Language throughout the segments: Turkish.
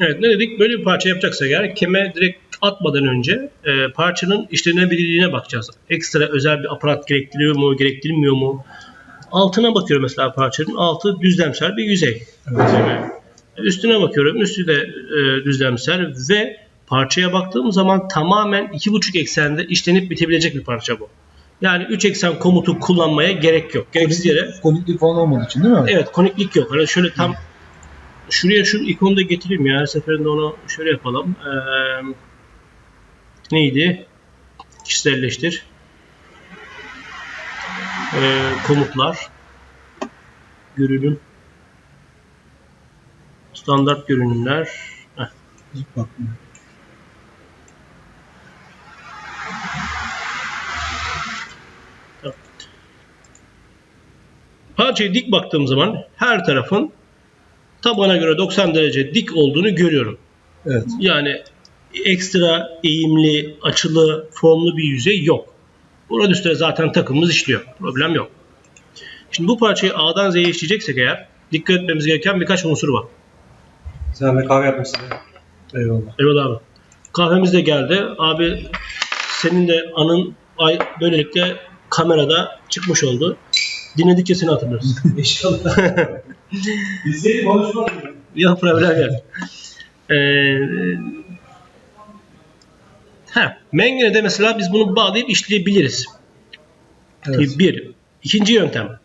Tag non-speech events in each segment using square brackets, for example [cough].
Evet ne dedik? Böyle bir parça yapacaksak eğer keme direkt atmadan önce e, parçanın işlenebilirliğine bakacağız. Ekstra özel bir aparat gerektiriyor mu, gerektirmiyor mu? Altına bakıyorum mesela parçanın. Altı düzlemsel bir yüzey. Evet. Üstüne bakıyorum. Üstü de e, düzlemsel ve parçaya baktığım zaman tamamen iki buçuk eksende işlenip bitebilecek bir parça bu. Yani 3 eksen komutu kullanmaya gerek yok. Gereksiz yere Koniklik falan olmadığı için değil mi? Evet koniklik yok. Hani şöyle tam şuraya şu ikonu da getireyim ya. Her seferinde onu şöyle yapalım. Ee, neydi? Kişiselleştir. Ee, komutlar. Görünüm. Standart görünümler. Heh. İlk baktım. Parçaya dik baktığım zaman her tarafın tabana göre 90 derece dik olduğunu görüyorum. Evet. Yani ekstra eğimli, açılı, formlu bir yüzey yok. Burada üstüne zaten takımımız işliyor. Problem yok. Şimdi bu parçayı A'dan Z'ye işleyeceksek eğer dikkat etmemiz gereken birkaç unsur var. Sen bir kahve yapmışsın. Eyvallah. Eyvallah abi. Kahvemiz de geldi. Abi senin de anın ay böylelikle kamerada çıkmış oldu. Dinledikçe seni hatırlarız. [laughs] İnşallah. [laughs] Bizleri konuşmak Yok problem yok. Ee, ha, mengenede mesela biz bunu bağlayıp işleyebiliriz. Evet. Bir. İkinci yöntem.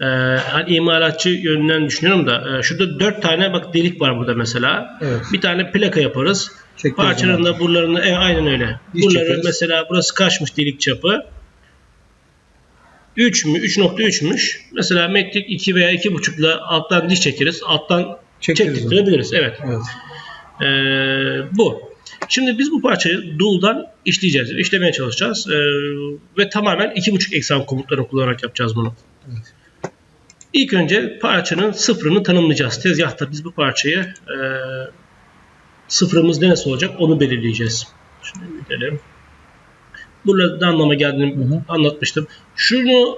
Ee, hani imalatçı yönünden düşünüyorum da e, şurada dört tane bak delik var burada mesela. Evet. Bir tane plaka yaparız. Çektiğimiz Parçanın da buralarını e, aynen öyle. Diş Buraları çekeriz. mesela burası kaçmış delik çapı? 3 mü? 3.3'müş. Mesela metrik 2 veya 2.5 ile alttan diş çekeriz. Alttan çektirebiliriz. Evet. Evet. Ee, bu. Şimdi biz bu parçayı dual'dan işleyeceğiz. işlemeye çalışacağız. Ee, ve tamamen 2.5 eksen komutlarını kullanarak yapacağız bunu. Evet. İlk önce parçanın sıfırını tanımlayacağız. Tezgahta biz bu parçayı e, sıfırımız neresi olacak onu belirleyeceğiz. Şunu gidelim. Burada ne anlama geldiğini Hı hı. anlatmıştım. Şunu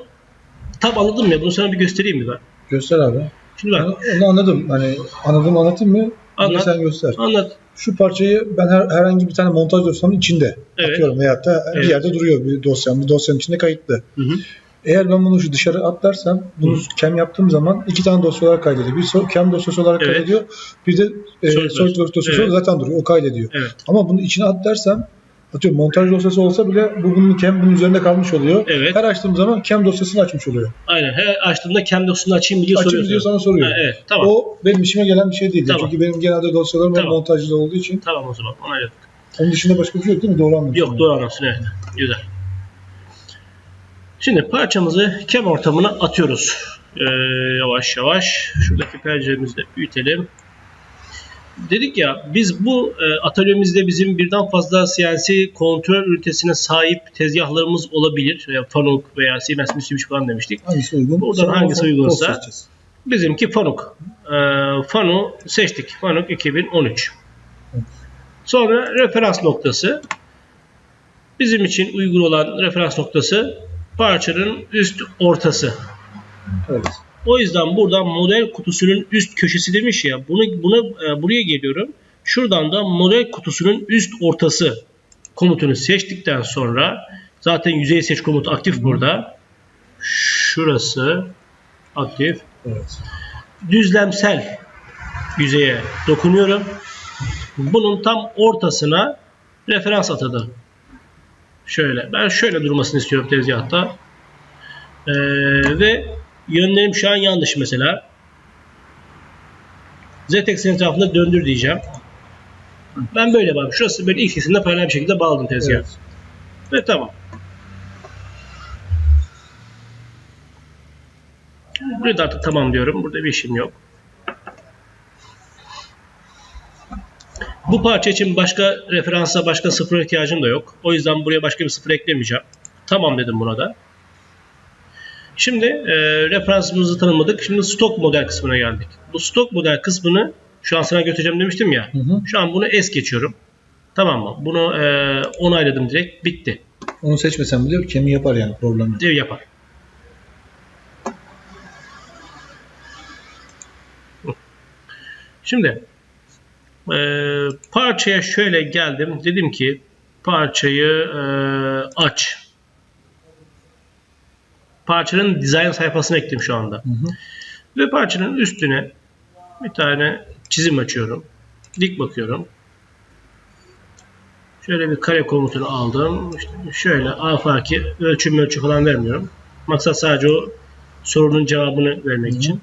tam anladım ya bunu sana bir göstereyim mi ben? Göster abi. Şimdi Ben bak onu anladım. Hani anladım anlatayım mı? Anlat. Sen göster. anlat. Şu parçayı ben her, herhangi bir tane montaj dosyamın içinde Evet. atıyorum veyahut da Evet. bir yerde duruyor bir dosyam. Bir dosyanın içinde kayıtlı. Hı hı. Eğer ben bunu şu dışarı atlarsam bunu Hı. kem yaptığım zaman iki tane dosya olarak kaydediyor. Bir so- kem dosyası olarak Evet. kaydediyor. Bir de e, SolidWorks. Dosyası Evet. zaten duruyor. O kaydediyor. Evet. Ama bunu içine at dersem atıyorum montaj dosyası olsa bile bu bunun kem bunun üzerinde kalmış oluyor. Evet. Her açtığım zaman kem dosyasını açmış oluyor. Aynen. Her açtığımda kendi dosyasını açayım mı diye Açayım soruyorsun. diyor sana soruyor. Ha, evet. Tamam. O benim işime gelen bir şey değil. Tamam. Çünkü benim genelde dosyalarım Tamam. montajlı olduğu için. Tamam o zaman. Ona göre. Onun dışında başka bir şey yok değil mi? Doğru anlamışım. Yok doğru anlarsın evet. Güzel. Şimdi parçamızı kem ortamına atıyoruz. Ee, yavaş yavaş. Şuradaki penceremizi de büyütelim. Dedik ya biz bu e, atölyemizde bizim birden fazla CNC kontrol ünitesine sahip tezgahlarımız olabilir. E, Fanuc veya Siemens Mitsubishi falan demiştik. Hangisi uygun? Buradan Sonra hangisi uygunsa- seçeceğiz. Bizimki Fanuc. Ee, Fanu seçtik. Fanuc 2013. Sonra referans noktası. Bizim için uygun olan referans noktası parçanın üst ortası. Evet. O yüzden buradan model kutusunun üst köşesi demiş ya. Bunu buna e, buraya geliyorum. Şuradan da model kutusunun üst ortası komutunu seçtikten sonra zaten yüzey seç komutu aktif burada. Şurası aktif Evet. düzlemsel yüzeye dokunuyorum. Bunun tam ortasına referans atadı. Şöyle. Ben şöyle durmasını istiyorum tezgahta. Ee, ve yönlerim şu an yanlış mesela. Z eksen etrafında döndür diyeceğim. Ben böyle bağladım. Şurası böyle ilk kesimde paralel bir şekilde bağladım tezgahı. Evet. Ve tamam. Buraya da artık tamam diyorum. Burada bir işim yok. Bu parça için başka referansa başka sıfır ihtiyacım da yok. O yüzden buraya başka bir sıfır eklemeyeceğim. Tamam dedim buna da. Şimdi e, referansımızı tanımladık. Şimdi stok model kısmına geldik. Bu stok model kısmını şu an sana götüreceğim demiştim ya. Hı hı. Şu an bunu es geçiyorum. Tamam mı? Bunu e, onayladım direkt. Bitti. Onu seçmesem bile kemi yapar yani problem yok. Dev yapar. Şimdi Ee, parçaya şöyle geldim. Dedim ki parçayı e, aç. Parçanın dizayn sayfasına ekledim şu anda. Hı hı. Ve parçanın üstüne bir tane çizim açıyorum. Dik bakıyorum. Şöyle bir kare komutunu aldım. İşte şöyle afaki ölçüm ölçü falan vermiyorum. Maksat sadece o sorunun cevabını vermek Hı için.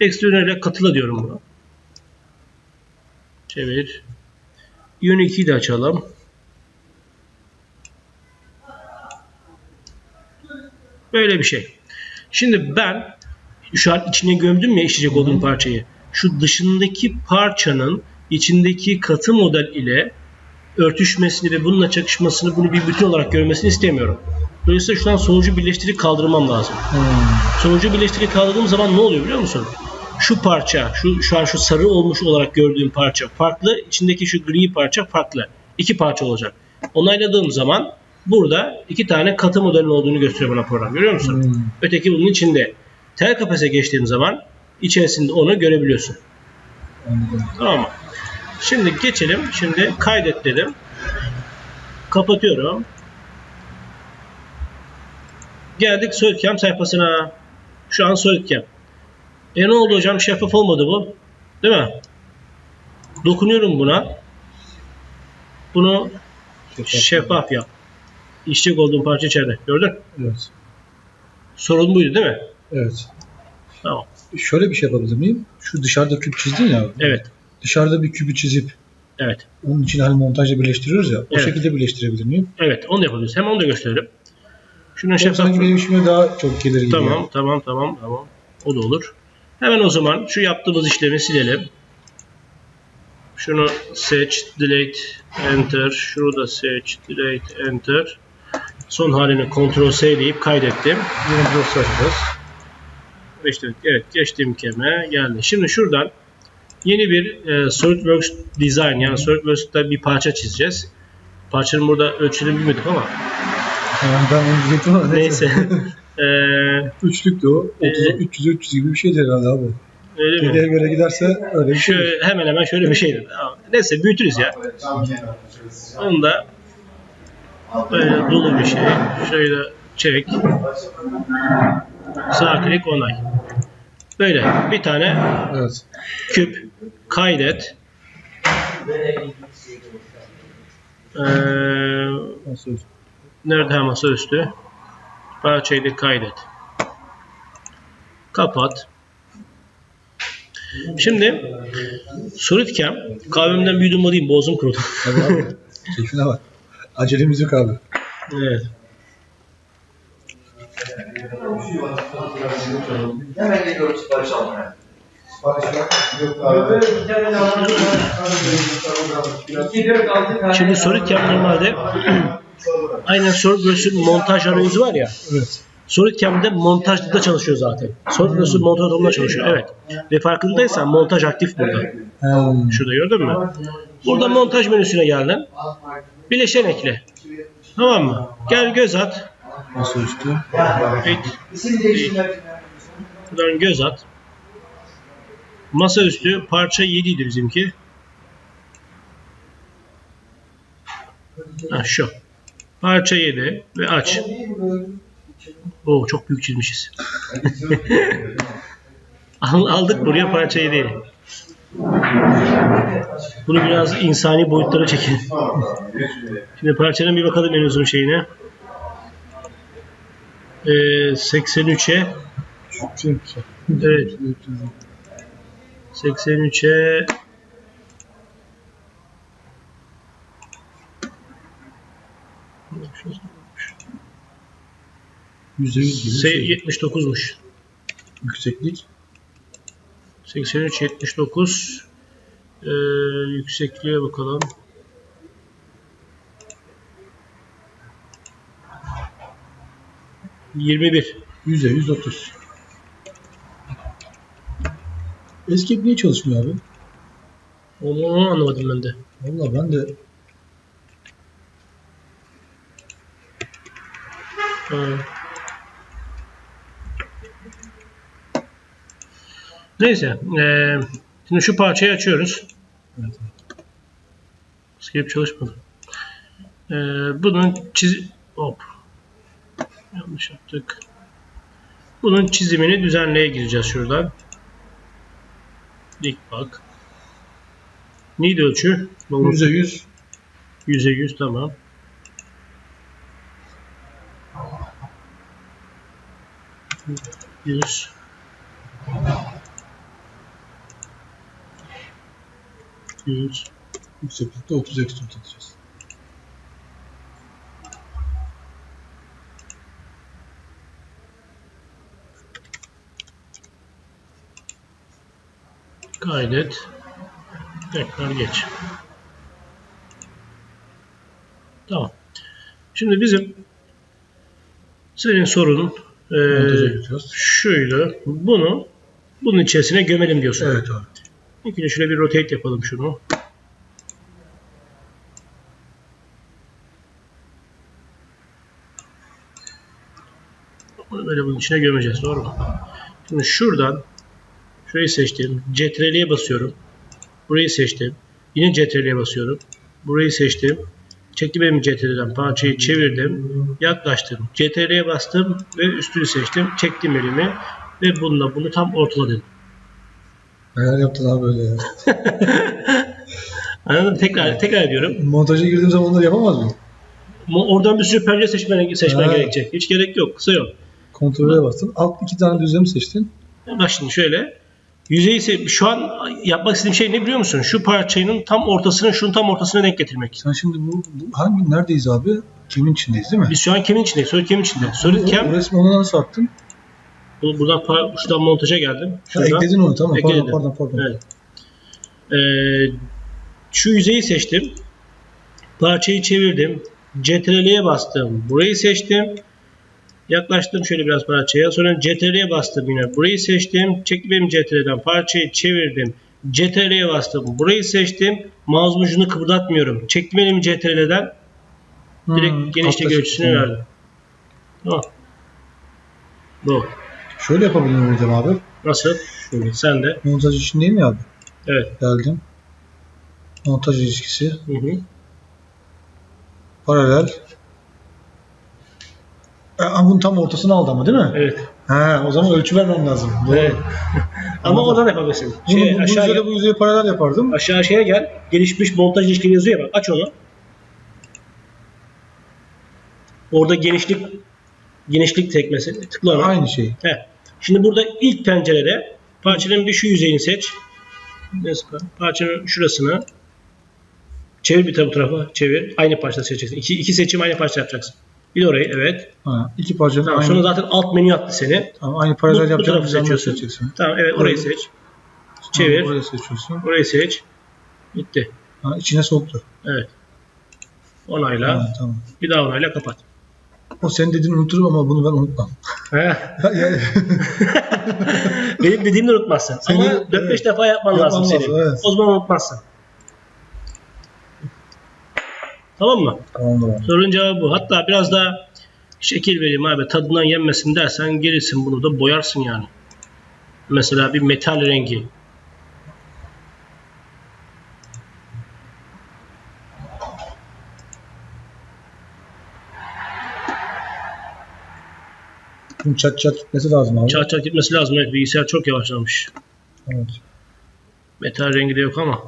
Ekstrüne katıla diyorum buna. Çevir. Unique'i de açalım. Böyle bir şey. Şimdi ben şu an içine gömdüm ya işleyecek olduğum parçayı. Şu dışındaki parçanın içindeki katı model ile örtüşmesini ve bununla çakışmasını bunu bir bütün olarak görmesini istemiyorum. Dolayısıyla şu an sonucu birleştirip kaldırmam lazım. Hmm. Sonucu birleştirip kaldırdığım zaman ne oluyor biliyor musun? Şu parça, şu şu an şu sarı olmuş olarak gördüğüm parça farklı, içindeki şu gri parça farklı. İki parça olacak. Onayladığım zaman burada iki tane katı modelin olduğunu gösteriyor bana program. Görüyor musun? Hmm. Öteki bunun içinde. Tel kafese geçtiğim zaman içerisinde onu görebiliyorsun. Anladım. Tamam mı? Şimdi geçelim. Şimdi kaydet dedim. Kapatıyorum. Geldik SolidCam sayfasına. Şu an SolidCam. E ne oldu hocam? Şeffaf olmadı bu. Değil mi? Dokunuyorum buna. Bunu şeffaf yap. İşçek olduğum parça içeride. Gördün? Evet. Sorun buydu değil mi? Evet. Tamam. Şöyle bir şey yapabilir miyim? Şu dışarıda küp çizdin ya. Evet. Dışarıda bir küpü çizip Evet. onun için hani montajla birleştiriyoruz ya. O Evet. şekilde birleştirebilir miyim? Evet. Onu da yapabiliriz. Hemen onu da gösterelim. Şunun şeffaf sanki benim işime daha çok gelir gibi. Tamam, yani. tamam, tamam, tamam. O da olur. Hemen o zaman şu yaptığımız işlemi silelim. Şunu seç, delete, enter. Şunu da seç, delete, enter. Son halini Ctrl C deyip kaydettim. Yine bir dosya açacağız. İşte, evet, geçtiğim keme geldi. Şimdi şuradan yeni bir e, SolidWorks design yani SolidWorks'ta bir parça çizeceğiz. Parçanın burada ölçülerini bilmedik ama ben onu neyse. [laughs] e, Üçlük de o. 30'a Ee, 300'e 300 gibi bir şeydir herhalde abi. öyle mi? Geriye göre giderse öyle bir şey. Şöyle, hemen hemen şöyle bir şeydi. Neyse büyütürüz ya. Onu da böyle dolu bir şey. Şöyle çek. Sağ klik onay. Böyle bir tane Evet. küp kaydet. Ee, nerede masaüstü? Parçayı kaydet. Kapat. Şimdi SolidCam kahvemden büyüdüm o değil boğazım kurudu. Keyfine bak. Acelemiz yok abi. evet. Hemen geliyorum sipariş almaya. Şimdi SolidCam normalde [clears throat] aynen SolidWorks'ün montaj arayüzü var ya. Evet. SolidCam'de montajda da çalışıyor zaten. SolidWorks'ün montaj alanında çalışıyor. Evet. Ve farkındaysan montaj aktif burada. Hmm. Şurada gördün mü? Burada montaj menüsüne geldin. Bileşen ekle. Tamam mı? Gel göz at. Nasıl üstü? Evet. Buradan göz at. Masaüstü parça 7 idi bizimki. Ha şu. Parça 7 ve aç. Oo çok büyük çizmişiz. [laughs] Al- Aldık buraya parça 7'yi. Bunu biraz insani boyutlara çekelim. Şimdi parçanın bir bakalım en uzun şeyine. Ee, 83'e Şey, Evet. 83'e Yüzde yüz gibi. bir Se- şey. 79'muş. Yükseklik. 83 79 ee, yüksekliğe bakalım. Yirmi bir. Yüzde yüz otuz. Escape niye çalışmıyor abi? Onu, onu anlamadım ben de. Valla ben de Ha. Neyse. ee, şimdi şu parçayı açıyoruz. Evet. Escape çalışmadı. Ee, bunun çiz... Hop. Yanlış yaptık. Bunun çizimini düzenleye gireceğiz şuradan. Dik bak. Neydi ölçü? Yüz. Yüze yüz tamam. Yüz. Yüz. Yükseklikte 30 ekstort edeceğiz. Kaydet. Tekrar geç. Tamam. Şimdi bizim senin sorunun gireceğiz. şuydu. Bunu bunun içerisine gömelim diyorsun. Evet abi. İlk önce şöyle bir rotate yapalım şunu. Böyle bunun içine gömeceğiz. Doğru mu? Şimdi şuradan şurayı seçtim. CTRL'ye basıyorum. Burayı seçtim. Yine CTRL'ye basıyorum. Burayı seçtim. Çekti benim CTRL'den parçayı çevirdim. Yaklaştım. CTRL'ye bastım ve üstünü seçtim. Çektim elimi ve bununla bunu tam ortaladım. Neler yaptın abi böyle ya. [laughs] Anladın mı? Tekrar, tekrar ediyorum. Montaja girdiğim zaman onları yapamaz mıyım? Mo- Oradan bir sürü pencere seçmen, seçmen Ha. gerekecek. Hiç gerek yok. Kısa yok. Kontrole bastın. Alt iki tane düzlemi seçtin. Bak şimdi şöyle. Yüzeyi se- şu an yapmak istediğim şey ne biliyor musun? Şu parçanın tam ortasını şunun tam ortasına denk getirmek. Sen şimdi bu, bu hangi neredeyiz abi? Kimin içindeyiz değil mi? Biz şu an kemin içindeyiz. Solid kemin içinde. Solid O, cam. resmi ona nasıl attın? Bu- Buradan, par- şuradan montaja geldim. Ha, Şuradan. ekledin onu tamam. Ekledim. Pardon pardon pardon. Evet. Ee, şu yüzeyi seçtim. Parçayı çevirdim. CTRL'ye bastım. Burayı seçtim. Yaklaştım şöyle biraz parçaya. Sonra CTRL'ye bastım yine. Burayı seçtim. Çektim benim CTRL'den. Parçayı çevirdim. CTRL'ye bastım. Burayı seçtim. Mouse'un ucunu kıpırdatmıyorum. Çektim elimi CTRL'den. Direkt Hmm, genişlik ölçüsünü verdim. Tamam. Bu. Şöyle yapabilir miydim abi? Nasıl? Şimdi sen de. Montaj içindeyim ya abi. Evet. Geldim. Montaj ilişkisi. Hı hı. Paralel. E, bunun tam ortasını aldı ama değil mi? Evet. Ha, o zaman ölçü vermem lazım. Doğru. Evet. [laughs] Ama oradan yapabilirsin. Bunu, Şey, bu, bu aşağıya, yüzeyle bu yüzeyi paralel yapardım. aşağı şeye gel. Gelişmiş montaj ilişkili yazıyor ya bak. Aç onu. Orada genişlik genişlik tekmesi. Tıkla ona. Aynı şey. He. Şimdi burada ilk pencerede parçanın bir şu yüzeyini seç. Neyse, Parçanın şurasını çevir bir bu tarafa çevir. Aynı parça seçeceksin. İki, iki seçim aynı parça yapacaksın. Bir de orayı evet. Ha, iki parçanın Tamam, aynı, sonra zaten alt menü attı seni. tamam, aynı Bu, paralel bu yapacağım. tarafı bir anda seçiyorsun. seçeceksin. Tamam evet orayı Orayı- seç. Çevir. Ha, Burayı seçiyorsun. Orayı seç. Bitti. Ha, içine soktu. Evet. Onayla. Ha, tamam. Bir daha onayla kapat. O senin dediğini unuturum ama bunu ben unutmam. Yani, [laughs] Benim dediğimi de unutmazsın. Senin- Ama 4-5 evet. defa yapman Yapman lazım lazım, senin. evet. O zaman unutmazsın. Tamam mı? tamam tamam. Sorunun cevabı bu. Hatta biraz daha şekil vereyim abi tadından yenmesin dersen gelirsin bunu da boyarsın yani. Mesela bir metal rengi. Bunun çat çat gitmesi lazım abi. Çat çat gitmesi lazım. Evet, bilgisayar çok yavaşlamış. Evet. Metal rengi de yok ama.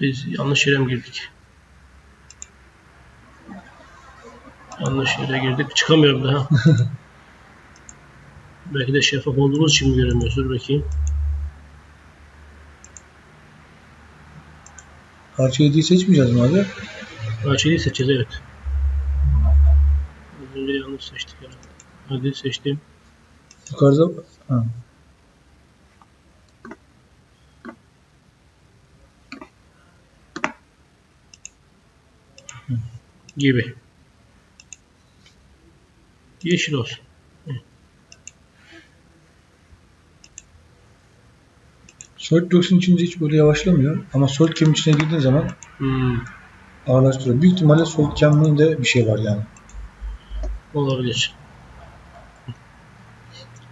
Biz yanlış yere mi girdik? Yanlış yere girdik. Çıkamıyorum daha. [laughs] Belki de şeffaf olduğumuz için mi göremiyoruz? Dur bakayım. Parça 7'yi seçmeyeceğiz mi abi? Parçayı seçeceğiz evet. Önce yanlış seçtik herhalde. Hadi seçtim. Yukarıda ha. Gibi. Yeşil olsun. SolidWorks'un içinde hiç böyle yavaşlamıyor. Ama SolidCam'in içine girdiğin zaman Hmm, ağırlaştırıyor. Büyük ihtimalle SolidCam'in de bir şey var yani. Olabilir.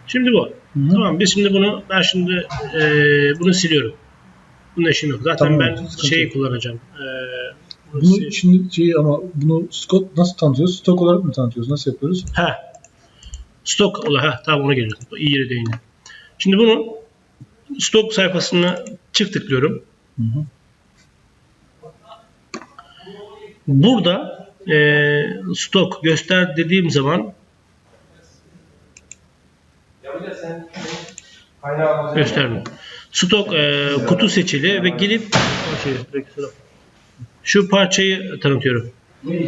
Şimdi bu. Hı. Tamam biz şimdi bunu ben şimdi eee, bunu siliyorum. Bunun işim yok. Zaten Tamam, ben sıkıntı şeyi yok. kullanacağım. Ee, Bunu şimdi şey ama bunu stok nasıl tanıtıyoruz? Stok olarak mı tanıtıyoruz? Nasıl yapıyoruz? Ha. Stok ola ha tamam ona geliyorum. İyi yere değindin. Şimdi bunu stok sayfasına çift tıklıyorum. Hı hı. Burada eee, stok göster dediğim zaman göstermiyor. Stok eee, kutu seçili ve gelip şu parçayı tanıtıyorum.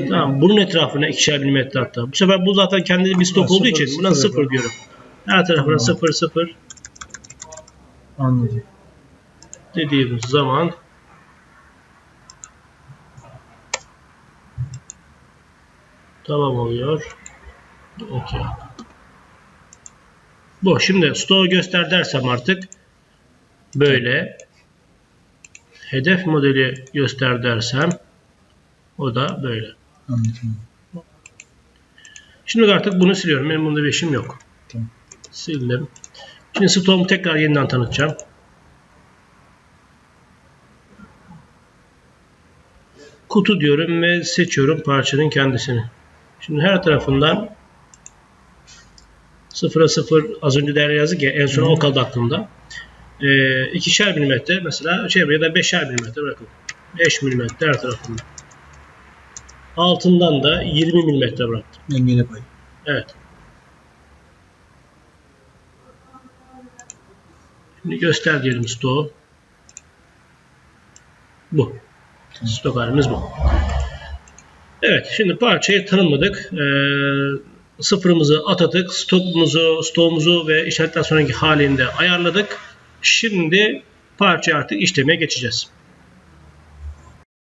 Tamam. Bunun etrafına ikişer milimetre hatta. Bu sefer bu zaten kendi bir stok olduğu için buna sıfır diyorum. Her tarafına sıfır sıfır Anladım. dediğimiz zaman tamam oluyor. Okey. Bu. Şimdi stoğu göster dersem artık böyle hedef modeli göster dersem o da böyle. Anladım. Şimdi artık bunu siliyorum. Benim bunda bir işim yok. Tamam. Sildim. Şimdi stoğumu tekrar yeniden tanıtacağım. Kutu diyorum ve seçiyorum parçanın kendisini. Şimdi her tarafından sıfıra sıfır az önce değerli yazdık ya en son o kaldı aklımda. Ee, ikişer milimetre mesela şey ya da beşer milimetre bırakın. 5 milimetre her tarafında. Altından da 20 milimetre bıraktım. Engine payı. Evet. Şimdi göster diyelim stoğu. Bu. Stok halimiz bu. Evet. Şimdi parçayı tanımladık. Ee, sıfırımızı atadık. Stokumuzu, stoğumuzu ve işaretten sonraki halinde ayarladık. Şimdi parça artık işlemeye geçeceğiz.